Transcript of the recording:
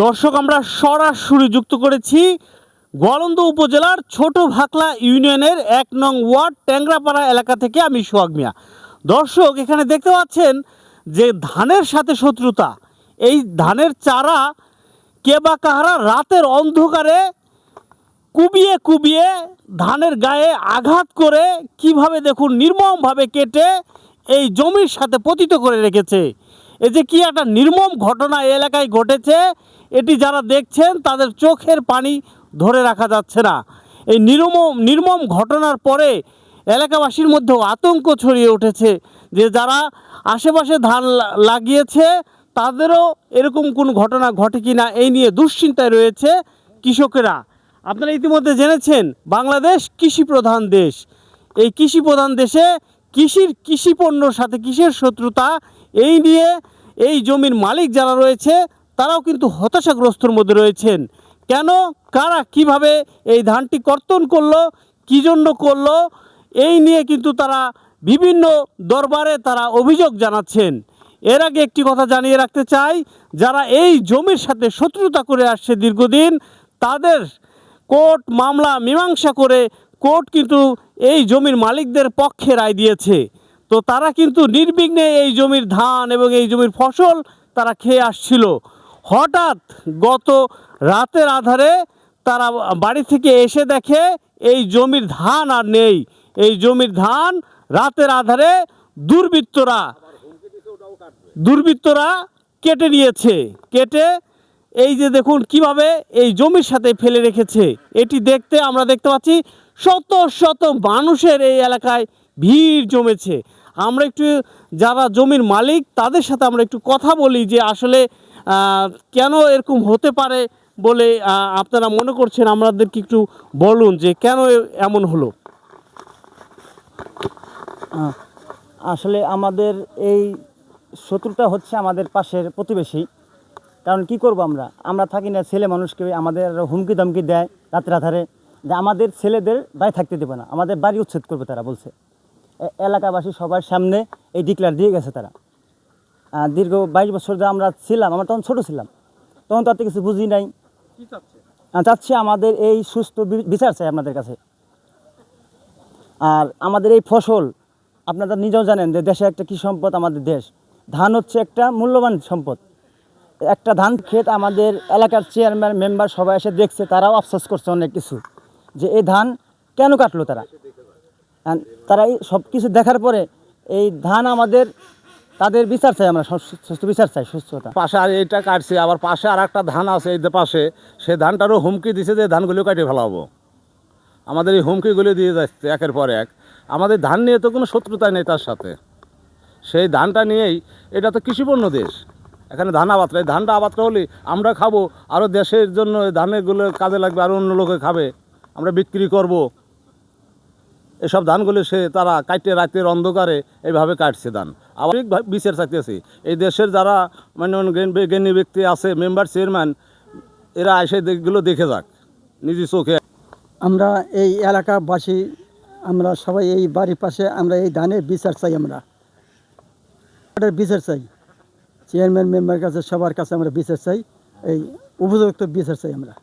দর্শক, আমরা সরাসরি যুক্ত করেছি গোয়ালন্দ উপজেলার ছোট ভাকলা ইউনিয়নের এক নং ওয়ার্ড ট্যাংরাপাড়া এলাকা থেকে আমি সোহাগ মিয়া। দর্শক, এখানে দেখতে পাচ্ছেন যে ধানের সাথে শত্রুতা। এই ধানের চারা কে বা কাহারা রাতের অন্ধকারে কুবিয়ে কুবিয়ে ধানের গায়ে আঘাত করে কীভাবে দেখুন, নির্মমভাবে কেটে এই জমির সাথে পতিত করে রেখেছে। এই যে কি একটা নির্মম ঘটনা এলাকায় ঘটেছে, এটি যারা দেখছেন তাদের চোখের পানি ধরে রাখা যাচ্ছে না। এই নির্মম নির্মম ঘটনার পরে এলাকাবাসীর মধ্যেও আতঙ্ক ছড়িয়ে উঠেছে যে যারা আশেপাশে ধান লাগিয়েছে তাদেরও এরকম কোনো ঘটনা ঘটে কি না এই নিয়ে দুশ্চিন্তায় রয়েছে কৃষকেরা। আপনারা ইতিমধ্যে জেনেছেন, বাংলাদেশ কৃষি প্রধান দেশ। এই কৃষি প্রধান দেশে কৃষির কৃষি পণ্যর সাথে কিসের শত্রুতা এই নিয়ে এই জমির মালিক যারা রয়েছে, তারাও কিন্তু হতাশাগ্রস্তর মধ্যে রয়েছেন। কেন? কারা কীভাবে এই ধানটি কর্তন করল? কী জন্য করল? এই নিয়ে কিন্তু তারা বিভিন্ন দরবারে তারা অভিযোগ জানাচ্ছেন। এর আগে একটি কথা জানিয়ে রাখতে চাই, যারা এই জমির সাথে শত্রুতা করে আসছে দীর্ঘদিন, তাদের কোর্ট মামলা মীমাংসা করে কোর্ট কিন্তু এই জমির মালিকদের পক্ষে রায় দিয়েছে। তো তারা কিন্তু নির্বিঘ্নে এই জমির ধান এবং এই জমির ফসল তারা খেয়ে আসছিল। হঠাৎ গত রাতের আধারে তারা বাড়ি থেকে এসে দেখে এই জমির ধান আর নেই। এই জমির ধান রাতের আধারে দুর্বৃত্তরা দুর্বৃত্তরা কেটে নিয়েছে। কেটে এই যে দেখুন কীভাবে এই জমির সাথে ফেলে রেখেছে। এটি দেখতে আমরা দেখতে পাচ্ছি শত শত মানুষের এই এলাকায় ভিড় জমেছে। আমরা একটু যারা জমির মালিক, তাদের সাথে আমরা একটু কথা বলি যে আসলে কেন এরকম হতে পারে বলে আপনারা মনে করছেন? আমাদেরকে একটু বলুন যে কেন এমন হলো? আসলে আমাদের এই শত্রুটা হচ্ছে আমাদের পাশের প্রতিবেশী। কারণ কি করব আমরা? আমরা থাকি না, ছেলে মানুষকে আমাদের হুমকি ধমকি দেয় রাতের আধারে। যে আমাদের ছেলেদের বাড়ি থাকতে দেবে না। আমাদের বাড়ি উচ্ছেদ করবে তারা বলছে। এলাকাবাসী সবার সামনে এই ডিক্লার দিয়ে গেছে তারা। দীর্ঘ বাইশ বছর ধরে আমরা ছিলাম আমরা তখন ছোটো ছিলাম তখন তাতে কিছু বুঝি নাই। চাচ্ছি? আমাদের এই সুস্থ বিচার চাই আপনাদের কাছে। আর আমাদের এই ফসল আপনারা নিজেও জানেন যে দেশে একটা কৃষি সম্পদ? আমাদের দেশ। ধান হচ্ছে একটা মূল্যবান সম্পদ। একটা ধান ক্ষেত আমাদের এলাকার চেয়ারম্যান মেম্বার সবাই এসে দেখছে তারাও আফসোস করছে অনেক কিছু যে এই ধান কেন কাটলো তারা? তারা এই সব কিছু দেখার পরে এই ধান আমাদের, তাদের বিচার চাই আমরা, সুস্থ বিচার চাই, সুস্থতা। পাশে আর এইটা কাটছে, আবার পাশে আর একটা ধান আছে এই পাশে, সে ধানটারও হুমকি দিছে যে ধানগুলো কাটিয়ে ফেলাবো। আমাদের এই হুমকিগুলো দিয়ে যাচ্ছে একের পর এক। আমাদের ধান নিয়ে তো কোনো শত্রুতা নেই তার সাথে। সেই ধানটা নিয়েই, এটা তো কৃষিপণ্য দেশ। এখানে ধান আবাদ এই ধানটা আবাদটা হলে আমরা খাব আরও দেশের জন্য ধানেরগুলো কাজে লাগবে আরও অন্য লোকে খাবে। আমরা বিক্রি করব। এসব ধানগুলো সে তারা কাটতে রাতের অন্ধকারে এইভাবে কাটছে ধান। আবার বিচার চাইতেছি। এই দেশের যারা মানে জ্ঞানী ব্যক্তি আছে, মেম্বার, চেয়ারম্যান, এরা এসে এগুলো দেখে যাক নিজে চোখে। আমরা এই এলাকাবাসী, আমরা সবাই এই বাড়ির পাশে আমরা এই ধানের বিচার চাই আমরা। বিচার চাই। চেয়ারম্যান, মেম্বার কাছে, সবার কাছে আমরা বিচার চাই। এই উপযুক্ত বিচার চাই আমরা।